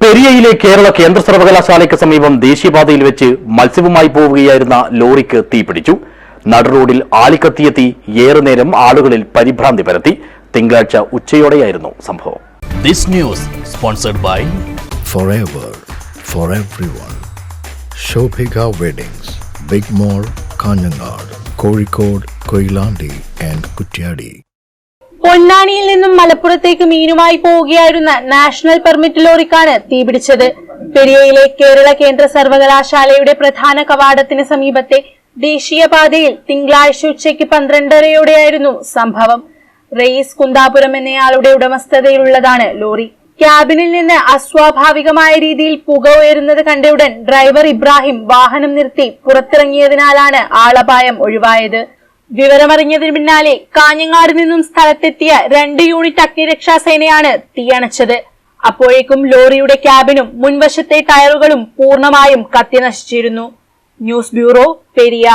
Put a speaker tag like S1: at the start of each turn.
S1: പെരിയയിലെ കേരള കേന്ദ്ര സർവകലാശാലയ്ക്ക് സമീപം ദേശീയപാതയിൽ വെച്ച് മത്സ്യവുമായി പോവുകയായിരുന്ന ലോറിക്ക് തീപിടിച്ചു നടുറോഡിൽ ആളിക്കത്തിയെത്തി ഏറെ നേരം ആളുകളിൽ പരിഭ്രാന്തി പരത്തി തിങ്കളാഴ്ച ഉച്ചയോടെയായിരുന്നു സംഭവം
S2: This news sponsored by
S3: forever for everyone. Shobhika Weddings, Big Mall, Kanyanad, Kozhikode, Koilandi and Kutyadi.
S4: പൊന്നാനിയിൽ നിന്നും മലപ്പുറത്തേക്ക് മീനുമായി പോവുകയായിരുന്ന നാഷണൽ പെർമിറ്റ് ലോറിക്കാണ് തീപിടിച്ചത്. പെരിയയിലെ കേരള കേന്ദ്ര സർവകലാശാലയുടെ പ്രധാന കവാടത്തിന് സമീപത്തെ ദേശീയപാതയിൽ തിങ്കളാഴ്ച ഉച്ചയ്ക്ക് പന്ത്രണ്ടരയോടെയായിരുന്നു സംഭവം. റെയ്സ് കുന്താപുരം എന്നയാളുടെ ഉടമസ്ഥതയിലുള്ളതാണ് ലോറി. ക്യാബിനിൽ നിന്ന് അസ്വാഭാവികമായ രീതിയിൽ പുക ഉയരുന്നത് കണ്ടയുടൻ ഡ്രൈവർ ഇബ്രാഹിം വാഹനം നിർത്തി പുറത്തിറങ്ങിയതിനാലാണ് ആളപായം ഒഴിവായത്. വിവരമറിഞ്ഞതിന് പിന്നാലെ കാഞ്ഞങ്ങാട് നിന്നും സ്ഥലത്തെത്തിയ രണ്ട് യൂണിറ്റ് അഗ്നിരക്ഷാ സേനയാണ് തീയണച്ചത്. അപ്പോഴേക്കും ലോറിയുടെ ക്യാബിനും മുൻവശത്തെ ടയറുകളും പൂർണമായും കത്തിനശിച്ചിരുന്നു. News bureau Periya